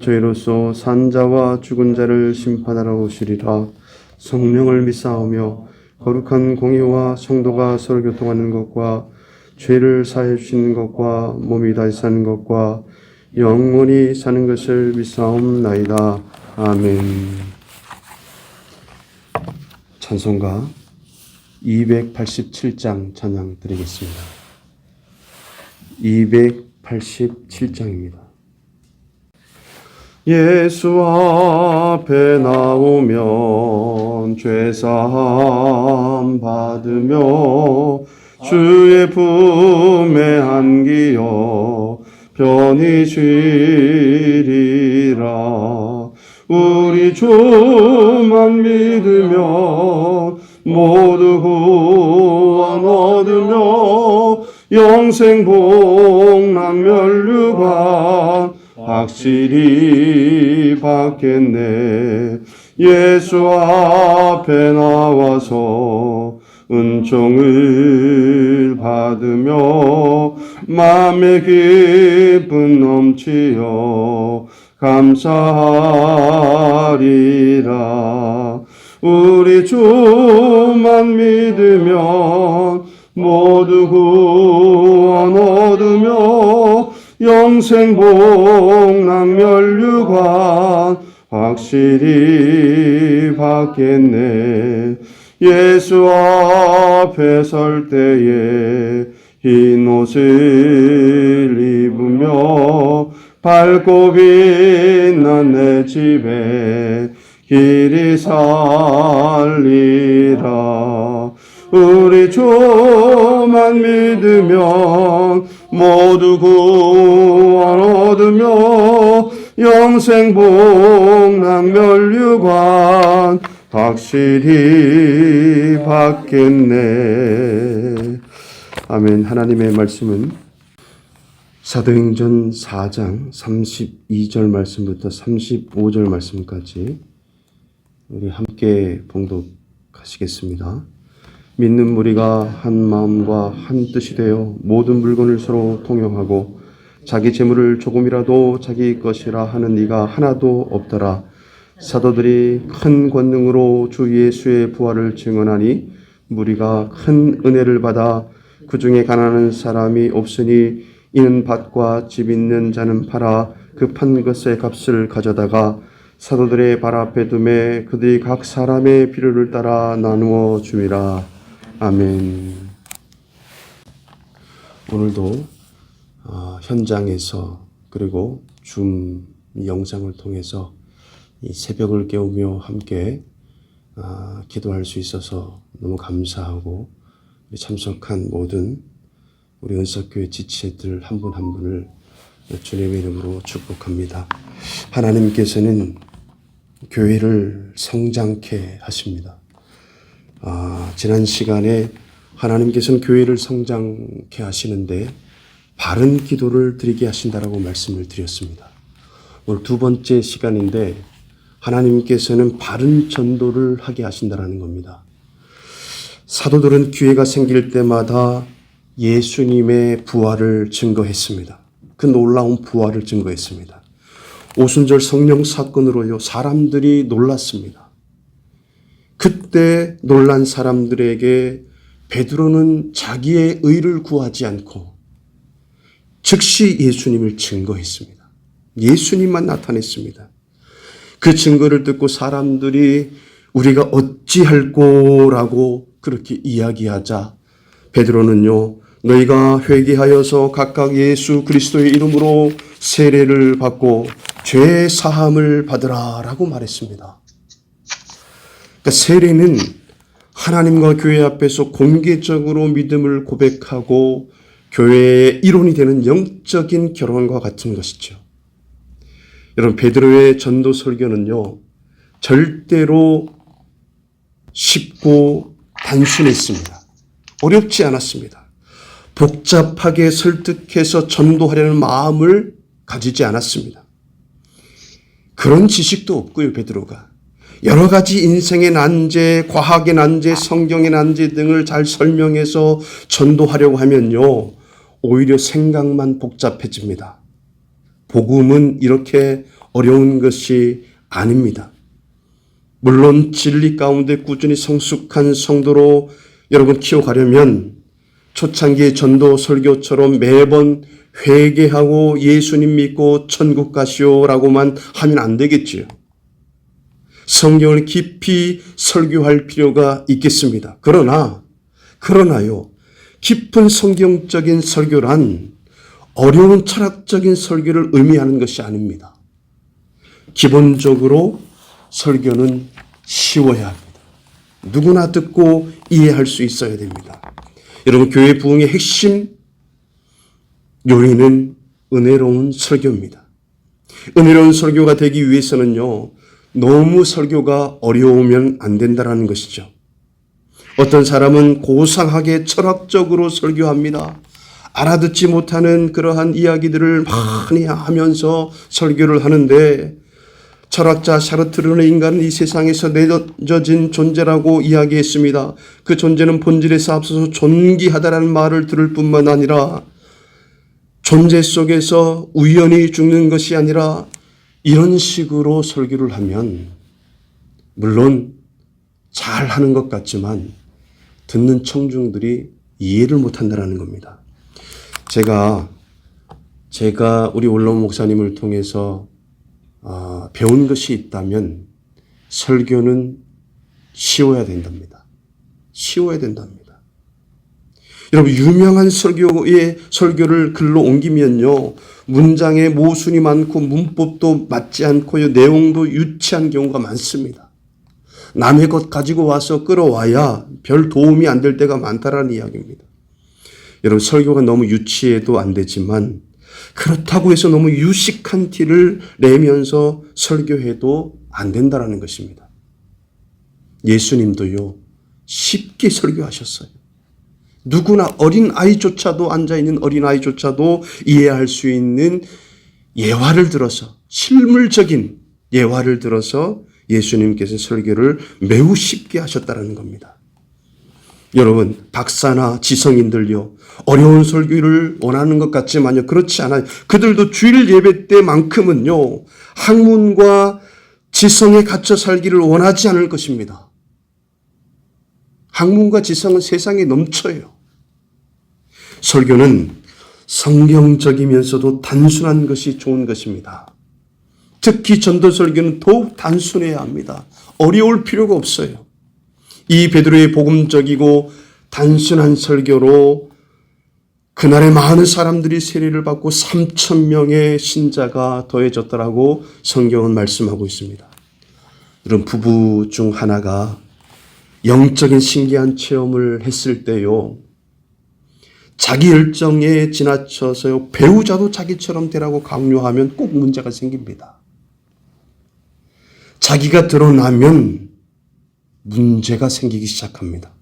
저희로서 산자와 죽은 자를 심판하러 오시리라 성령을 믿사오며 거룩한 공의와 성도가 서로 교통하는 것과 죄를 사해 주시는 것과 몸이 다시 사는 것과 영원히 사는 것을 믿사옵나이다 아멘 찬송가 287장 찬양 드리겠습니다. 287장입니다. 예수 앞에 나오면 죄사함 받으며 주의 품에 안기어 편히 쉬리라. 우리 주만 믿으면 모두 구원 얻으며 영생 복남 멸류관 확실히 받겠네. 예수 앞에 나와서 은총을 받으며 마음의 기쁨 넘치어 감사하리라. 우리 주만 믿으면 모두 구원 영생 복남 멸류관 확실히 받겠네. 예수 앞에 설 때에 흰 옷을 입으며 밝고 빛난 내 집에 길이 살리라 우리 주만 믿으면 모두 구원 얻으며 영생 복남 멸류관 확실히 받겠네 아멘 하나님의 말씀은 사도행전 4장 32절 말씀부터 35절 말씀까지 우리 함께 봉독하시겠습니다. 믿는 무리가 한 마음과 한 뜻이 되어 모든 물건을 서로 통용하고 자기 재물을 조금이라도 자기 것이라 하는 이가 하나도 없더라. 사도들이 큰 권능으로 주 예수의 부활을 증언하니 무리가 큰 은혜를 받아 그 중에 가난한 사람이 없으니 이는 밭과 집 있는 자는 팔아 그판 것의 값을 가져다가 사도들의 발 앞에 두매 그들이 각 사람의 필요를 따라 나누어 줌이라. 아멘. 오늘도 어, 현장에서 그리고 줌 영상을 통해서 이 새벽을 깨우며 함께 아, 기도할 수 있어서 너무 감사하고 참석한 모든 우리 은석교회 지체들 한분한 분을 주님의 이름으로 축복합니다. 하나님께서는 교회를 성장케 하십니다. 아, 지난 시간에 하나님께서는 교회를 성장케 하시는데 바른 기도를 드리게 하신다라고 말씀을 드렸습니다. 오늘 두 번째 시간인데 하나님께서는 바른 전도를 하게 하신다라는 겁니다. 사도들은 기회가 생길 때마다 예수님의 부활을 증거했습니다. 그 놀라운 부활을 증거했습니다. 오순절 성령 사건으로요, 사람들이 놀랐습니다. 그때 놀란 사람들에게 베드로는 자기의 의를 구하지 않고 즉시 예수님을 증거했습니다. 예수님만 나타냈습니다. 그 증거를 듣고 사람들이 우리가 어찌할꼬라고 그렇게 이야기하자 베드로는요 너희가 회개하여서 각각 예수 그리스도의 이름으로 세례를 받고 죄 사함을 받으라라고 말했습니다. 그러니까 세례는 하나님과 교회 앞에서 공개적으로 믿음을 고백하고 교회의 일원이 되는 영적인 결혼과 같은 것이죠. 여러분 베드로의 전도 설교는요. 절대로 쉽고 단순했습니다. 어렵지 않았습니다. 복잡하게 설득해서 전도하려는 마음을 가지지 않았습니다. 그런 지식도 없고요, 베드로가. 여러 가지 인생의 난제, 과학의 난제, 성경의 난제 등을 잘 설명해서 전도하려고 하면요, 오히려 생각만 복잡해집니다. 복음은 이렇게 어려운 것이 아닙니다. 물론 진리 가운데 꾸준히 성숙한 성도로 여러분 키워가려면 초창기 전도 설교처럼 매번 회개하고 예수님 믿고 천국 가시오라고만 하면 안 되겠지요. 성경을 깊이 설교할 필요가 있겠습니다. 그러나, 그러나요, 깊은 성경적인 설교란 어려운 철학적인 설교를 의미하는 것이 아닙니다. 기본적으로 설교는 쉬워야 합니다. 누구나 듣고 이해할 수 있어야 됩니다. 여러분, 교회 부흥의 핵심 요인은 은혜로운 설교입니다. 은혜로운 설교가 되기 위해서는요, 너무 설교가 어려우면 안 된다는 것이죠. 어떤 사람은 고상하게 철학적으로 설교합니다. 알아듣지 못하는 그러한 이야기들을 많이 하면서 설교를 하는데 철학자 샤르트르는 인간은 이 세상에서 내려진 존재라고 이야기했습니다. 그 존재는 본질에서 앞서서 존귀하다라는 말을 들을 뿐만 아니라 존재 속에서 우연히 죽는 것이 아니라 이런 식으로 설교를 하면 물론 잘 하는 것 같지만 듣는 청중들이 이해를 못 한다는 겁니다. 제가 제가 우리 원로 목사님을 통해서 어, 배운 것이 있다면 설교는 쉬워야 된답니다. 쉬워야 된답니다. 여러분 유명한 설교의 설교를 글로 옮기면요 문장에 모순이 많고 문법도 맞지 않고요 내용도 유치한 경우가 많습니다. 남의 것 가지고 와서 끌어와야 별 도움이 안 될 때가 많다라는 이야기입니다. 여러분 설교가 너무 유치해도 안 되지만 그렇다고 해서 너무 유식한 티를 내면서 설교해도 안 된다라는 것입니다. 예수님도요 쉽게 설교하셨어요. 누구나 어린 아이조차도 앉아 있는 어린 아이조차도 이해할 수 있는 예화를 들어서 실물적인 예화를 들어서 예수님께서 설교를 매우 쉽게 하셨다는 겁니다. 여러분, 박사나 지성인들요, 어려운 설교를 원하는 것 같지만요, 그렇지 않아요. 그들도 주일 예배 때만큼은요, 학문과 지성에 갇혀 살기를 원하지 않을 것입니다. 학문과 지성은 세상에 넘쳐요. 설교는 성경적이면서도 단순한 것이 좋은 것입니다. 특히 전도 설교는 더욱 단순해야 합니다. 어려울 필요가 없어요. 이 베드로의 복음적이고 단순한 설교로 그날의 많은 사람들이 세례를 받고 3천 명의 신자가 더해졌더라고 성경은 말씀하고 있습니다. 이런 부부 중 하나가 영적인 신기한 체험을 했을 때요. 자기 열정에 지나쳐서요. 배우자도 자기처럼 되라고 강요하면 꼭 문제가 생깁니다. 자기가 드러나면 문제가 생기기 시작합니다.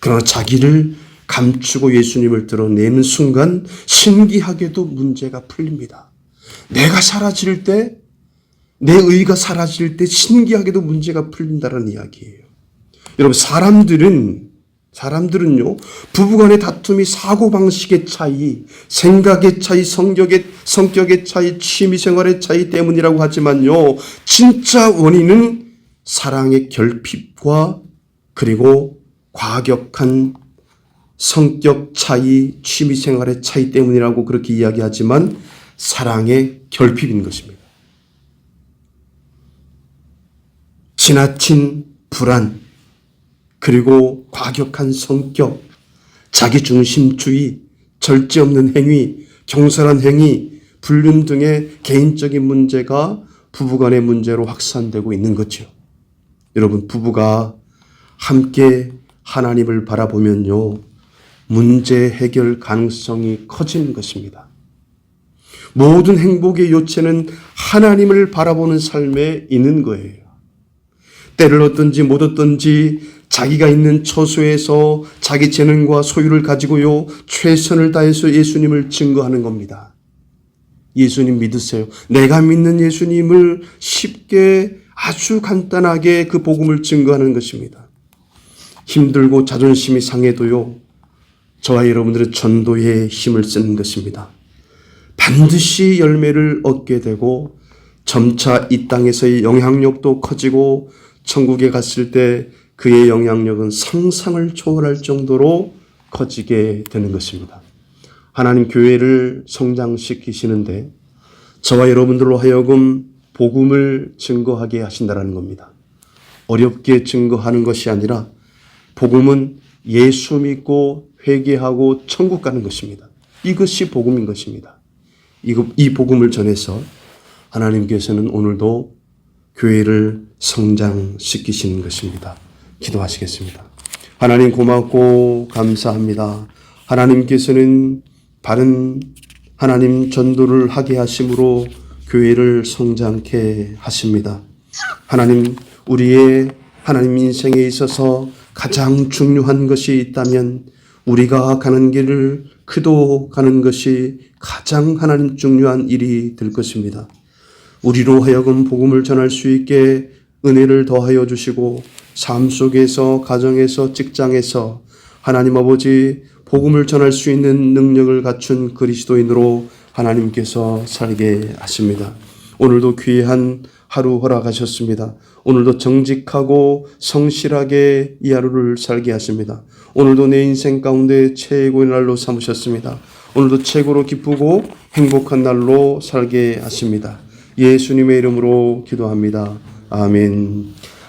그러나 자기를 감추고 예수님을 드러내는 순간 신기하게도 문제가 풀립니다. 내가 사라질 때, 내 의가 사라질 때 신기하게도 문제가 풀린다는 이야기예요. 여러분, 사람들은 사람들은요, 부부간의 다툼이 사고 방식의 차이, 생각의 차이, 성격의, 성격의 차이, 취미 생활의 차이 때문이라고 하지만요, 진짜 원인은 사랑의 결핍과 그리고 과격한 성격 차이, 취미 생활의 차이 때문이라고 그렇게 이야기하지만 사랑의 결핍인 것입니다. 지나친 불안, 그리고 과격한 성격, 자기중심주의, 절제 없는 행위, 경솔한 행위, 불륜 등의 개인적인 문제가 부부간의 문제로 확산되고 있는 거죠. 여러분, 부부가 함께 하나님을 바라보면요, 문제 해결 가능성이 커지는 것입니다. 모든 행복의 요체는 하나님을 바라보는 삶에 있는 거예요. 때를 얻든지 못 얻든지 자기가 있는 처소에서 자기 재능과 소유를 가지고요, 최선을 다해서 예수님을 증거하는 겁니다. 예수님 믿으세요. 내가 믿는 예수님을 쉽게 아주 간단하게 그 복음을 증거하는 것입니다. 힘들고 자존심이 상해도요, 저와 여러분들의 전도에 힘을 쓰는 것입니다. 반드시 열매를 얻게 되고 점차 이 땅에서의 영향력도 커지고 천국에 갔을 때 그의 영향력은 상상을 초월할 정도로 커지게 되는 것입니다. 하나님 교회를 성장시키시는데 저와 여러분들로 하여금 복음을 증거하게 하신다는 겁니다. 어렵게 증거하는 것이 아니라 복음은 예수 믿고 회개하고 천국 가는 것입니다. 이것이 복음인 것입니다. 이 복음을 전해서 하나님께서는 오늘도 교회를 성장시키시는 것입니다. 기도하시겠습니다. 하나님 고맙고 감사합니다. 하나님께서는 바른 하나님 전도를 하게 하심으로 교회를 성장케 하십니다. 하나님 우리의 하나님 인생에 있어서 가장 중요한 것이 있다면 우리가 가는 길을 그도 가는 것이 가장 하나님 중요한 일이 될 것입니다. 우리로 하여금 복음을 전할 수 있게 은혜를 더하여 주시고 삶 속에서 가정에서 직장에서 하나님 아버지 복음을 전할 수 있는 능력을 갖춘 그리스도인으로 하나님께서 살게 하십니다. 오늘도 귀한 하루 허락하셨습니다. 오늘도 정직하고 성실하게 이 하루를 살게 하십니다. 오늘도 내 인생 가운데 최고의 날로 삼으셨습니다. 오늘도 최고로 기쁘고 행복한 날로 살게 하십니다. 예수님의 이름으로 기도합니다. 아멘.